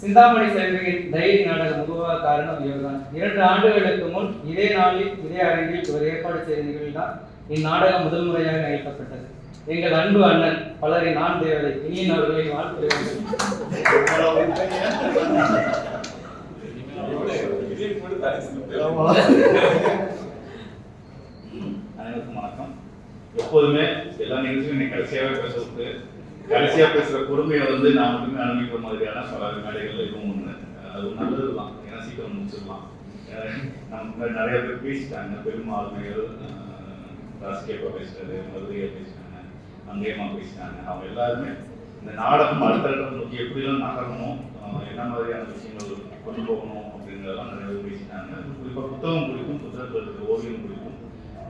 சிந்தாமணி செல்வியின் தைரிய நாடகம் உருவாக காரணம் இவர்தான் இரண்டு ஆண்டுகளுக்கு முன் இதே நாளில் இதே அரங்கில் இவர் ஏற்பாடு செய்த நிகழ்வுதான் இந்நாடகம் முதல் முறையாக நிகழ்த்தப்பட்டது. எங்கள் அன்பு அண்ணன் பலரின் ஆண் தேவதை இனியன் அவர்களை வாழ்த்து அனைவருக்கும் வணக்கம். எப்போதுமே எல்லா நிகழ்ச்சியும் இன்னைக்கு கடைசியாகவே பேசுறது கடைசியா பேசுற பொறுமையை வந்து நான் மட்டுமே அனுபவிக்கிற மாதிரியான பல மேடைகள் இருக்கும் ஒண்ணு. அது நல்லது தான் ஏன்னா சீக்கிரம் முடிச்சிடலாம். நம்ம நிறைய பேர் பேசிட்டாங்க. பெருமாளுமைகள் ராசிகேப்பா பேசிட்டாரு மதுரையா பேசிட்டாங்க அங்கேயம்மா பேசிட்டாங்க. அவங்க எல்லாருமே இந்த நாடகம் அடுத்த நோக்கி எப்படிலாம் நகரணும் என்ன மாதிரியான விஷயங்கள் கொண்டு போகணும் அப்படிங்கிறதெல்லாம் நிறைய பேர் பேசிட்டாங்க. குறிப்பாக புத்தகம் பிடிக்கும் புத்தகத்தில் இருக்கிற ஓவியம் பிடிக்கும்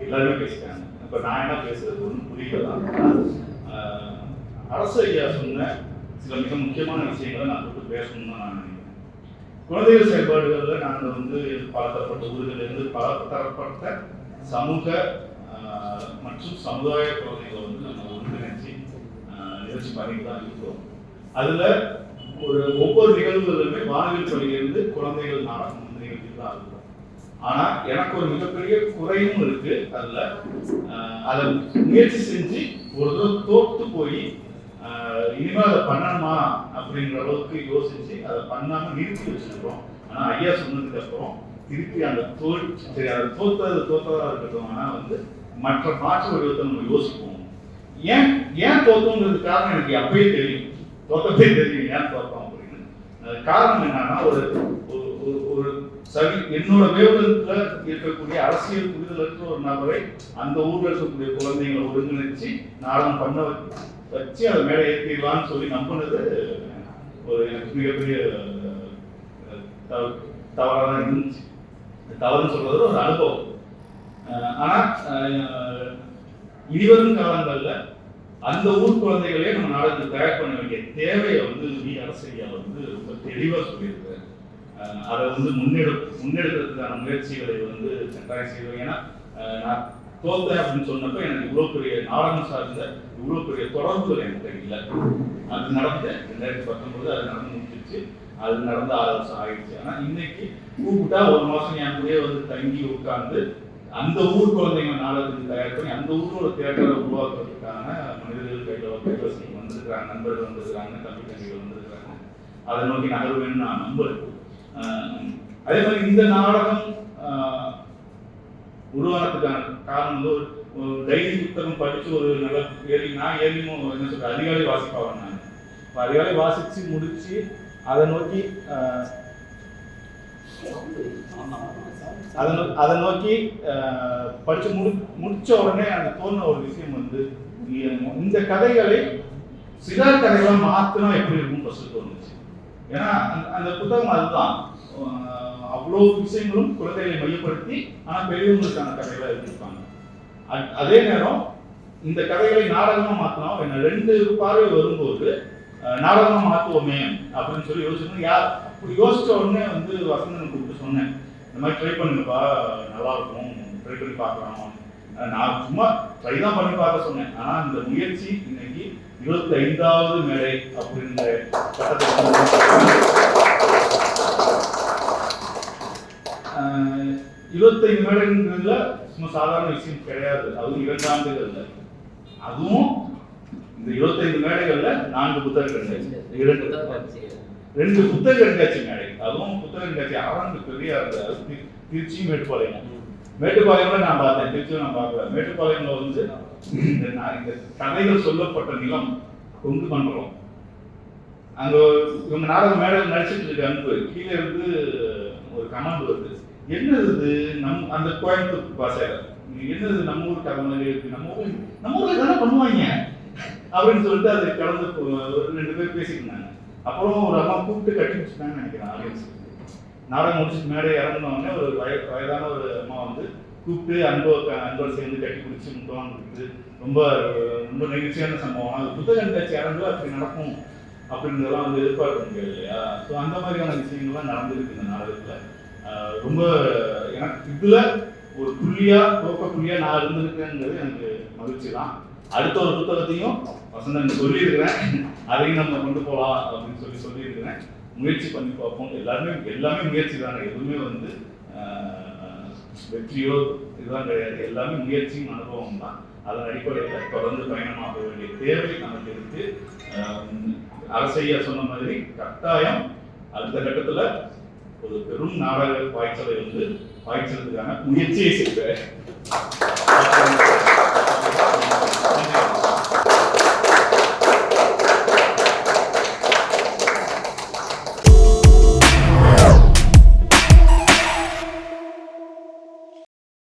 எல்லாருமே பேசிட்டாங்க. இப்போ நான் என்ன பேசுறது ஒன்றும் புரியல. தான் அரசு ஐயா சொன்ன சில மிக முக்கியமான விஷயங்களை நான் தொட்டு பேசணும்னு தான் நான் நினைக்கிறேன். குழந்தைகள் செயல்பாடுகளில் நாங்கள் வந்து பலதரப்பட்ட ஊர்களிலிருந்து பல தரப்பட்ட சமூக ஆஹ், மற்றும் சமுதாய குழந்தைகளை வந்து நம்ம ஒருங்கிணைச்சு நிகழ்ச்சி பண்ணிட்டு தான் இருக்கிறோம். அதில் ஒரு ஒவ்வொரு நிகழ்வுகளிலுமே வானவில் பள்ளியிலிருந்து குழந்தைகள் நாடகம் வந்து நிகழ்ச்சி தான் இருக்கும் ஆனா எனக்கு ஒரு மிகப்பெரிய குறையும் இருக்கு. அதுல அதை முயற்சி செஞ்சு ஒரு தோற்று தோத்து போய் இனிமே அதை பண்ணணுமா அப்படிங்கிற அளவுக்கு யோசிச்சு அதை பண்ணாம நிறுத்தி வச்சிருக்கிறோம் ஆனா ஐயா சொன்னதுக்கு அப்புறம் திருப்பி அந்த தோல் சரி அது தோத்தது தோத்ததா இருக்கட்டும். ஆனா வந்து மற்ற மாற்று வடிவத்தை நம்ம யோசிப்போம். ஏன் ஏன் தோத்தோங்கிறது காரணம் எனக்கு அப்பயே தெரியும். தோத்தப்பே தெரியும் ஏன் தோத்தோம் அப்படின்னு. காரணம் என்னன்னா ஒரு சரி என்னோட வேவலத்துல இருக்கக்கூடிய அரசியல் புரிதலற்ற ஒரு நபரை அந்த ஊர்ல இருக்கக்கூடிய குழந்தைங்களை ஒருங்கிணைச்சு நாடகம் பண்ண வச்சு- வச்சு அதை மேலே ஏற்றிடலாம்னு சொல்லி நம்பினது ஒரு எனக்கு மிகப்பெரிய தவறாக தான் இருந்துச்சு தவறுன்னு சொல்றது ஒரு அனுபவம். ஆனால் ஆனா அஹ், இனிவரும் காலங்கள்ல அந்த ஊர் குழந்தைகளே நம்ம நாடகத்தை தயார் பண்ண வேண்டிய தேவையை வந்து வி அரசியல் வந்து ரொம்ப தெளிவா சொல்லியிருக்காரு அதை வந்து முன்னெடு முன்னெடுக்கிறதுக்கான முயற்சிகளை வந்து கட்டாயம் செய்வோம் ஏன்னா நான் தோத்தேன் அப்படின்னு சொன்னப்ப எனக்கு இவ்வளோ பெரிய நாடகம் சார்ந்த இவ்வளோ பெரிய தொடர்புகள் எனக்கு இல்லை. அது நடந்தேன் ரெண்டாயிரத்தி பத்தொன்பது அது நடந்து முடிஞ்சிருச்சு. அது நடந்து ஆறு வருஷம் ஆயிடுச்சு. ஆனால் இன்னைக்கு கூப்பிட்டா ஒரு மாசம் என் கூடயே வந்து தங்கி உட்கார்ந்து அந்த ஊர் குழந்தைங்க நாடகத்துக்கு தயார் பண்ணி அந்த ஊரோட தேட்டரை உருவாக்குறதுக்கான மனிதர்கள் கையில் கைவசம் வந்திருக்கிறாங்க. நண்பர்கள் வந்திருக்கிறாங்க. தம்பி தம்பிகள் வந்திருக்கிறாங்க. அதை நோக்கி நகர்வேன்னு நான் நம்புறேன் அதே மாதிரி இந்த நாடகம் ஆஹ் உருவானதுக்கான காரணம் வந்து ஒரு டைரி புத்தகம் படித்து ஒரு நல்ல ஏறி நான் ஏறியும் என்ன சொல்ற அதிகாலை வாசிப்பாவேன் நான். இப்போ அதிகாலை வாசித்து முடித்து அதை நோக்கி அதை நோ- அதை நோக்கி படித்து முடி முடிச்ச உடனே அந்த தோணுன ஒரு விஷயம் வந்து இந்த கதைகளை சில கதைகளா மாத்திரம் எப்படி இருக்கும் ஃபஸ்ட்டு தோணுச்சு. ஏன்னா அந்த- அந்த புத்தகம் அதுதான். அவ்வளோ விஷயங்களும் குழந்தைகளை மையப்படுத்தி ஆனால் பெரியவங்களுக்கான கதைகளை எழுதியிருப்பாங்க. அதே நேரம் இந்த கதைகளை நாடகமாக மாற்றலாம் என்ன ரெண்டு பார்வை வரும்போது நாடகமாக மாற்றுவோமே அப்படின்னு சொல்லி யோசிச்சு யார் அப்படி யோசிச்ச உடனே வந்து வசந்தன் கூப்பிட்டு சொன்னேன் இந்த மாதிரி ட்ரை பண்ணுங்கப்பா நல்லா இருக்கும். ட்ரை பண்ணி பார்க்கலாம். நான் சும்மா ட்ரை தான் பண்ணி பார்க்க சொன்னேன். ஆனா இந்த முயற்சி இன்னைக்கு இருபத்தி ஐந்தாவது மேடை அப்படின்ற கட்டத்தை இருபத்தைந்து மேடைங்கிறதுல சும்மா சாதாரண விஷயம் கிடையாது. அதுவும் இரண்டு ஆண்டுகள்ல அதுவும் இந்த இருபத்தைந்து மேடைகள்ல நான்கு புத்தக கண்காட்சி இரண்டு ரெண்டு புத்தக கண்காட்சி மேடை அதுவும் புத்தக கண்காட்சி அரங்கு பெரிய அந்த திருச்சி மேட்டுப்பாளையம். மேட்டுப்பாளையம்ல நான் பார்த்தேன் திருச்சியும் நான் பார்க்கல. மேட்டுப்பாளையம்ல வந்து இந்த நா- இந்த கதைகள் சொல்லப்பட்ட நிலம் கொங்கு மண்டலம். அங்க இவங்க நாடகம் மேடை நடிச்சிட்டு இருக்க அன்பு கீழே இருந்து ஒரு கமாண்ட் வருது. என்னது இது? நம் அந்த கோயம்புத்தூர் பாசையில. என்னது நம்ம ஊர் கதை மாதிரி இருக்கு. நம்ம ஊர் நம்ம ஊர்ல தானே பண்ணுவாங்க. அப்படின்னு சொல்லிட்டு அது கலந்து ஒரு ரெண்டு பேர் பேசிட்டு இருந்தாங்க. அப்புறம் ஒரு அம்மா கூப்பிட்டு கட்டி வச்சுட்டாங்கன்னு நினைக்கிறேன் ஆடியன்ஸ் நாடகம் முடிச்சுட்டு மேடை இறங்கினோடனே ஒரு வய வயதான ஒரு அம்மா வந்து கூப்பிட்டு அன்போ அன்போடு சேர்ந்து கட்டி பிடிச்சி முட்டோம் ரொம்ப ரொம்ப நெகிழ்ச்சியான சம்பவம். அது புத்தக கண்காட்சி அரங்கில் அப்படி நடக்கும் அப்படின்றதெல்லாம் வந்து எதிர்பார்க்க முடியாது இல்லையா? ஸோ அந்த மாதிரியான விஷயங்கள்லாம் நடந்திருக்கு இந்த நாடகத்தில். ரொம்ப எனக்கு இதில் ஒரு புள்ளியா துவக்க புள்ளியா நான் இருந்திருக்கேங்கிறது எனக்கு மகிழ்ச்சி தான். அடுத்த ஒரு புத்தகத்தையும் வசந்தன் சொல்லியிருக்கிறேன். அதையும் நம்ம கொண்டு போகலாம் அப்படின்னு சொல்லி சொல்லியிருக்கிறேன். முயற்சி பண்ணி பார்ப்போம். எல்லாருமே எல்லாமே முயற்சி தானே எதுவுமே வந்து வெற்றியோ இதுதான் கிடையாது. எல்லாமே முயற்சியும் அனுபவம் தான். அதன் அடிப்படையில் தொடர்ந்து பயணமாக வேண்டிய தேவை நமக்கு இருக்கு. அரசையா சொன்ன மாதிரி கட்டாயம் அடுத்த கட்டத்தில் ஒரு பெரும் நாடக பாய்ச்சலை வந்து பாய்ச்சலுக்கான முயற்சியை செய்வேன்.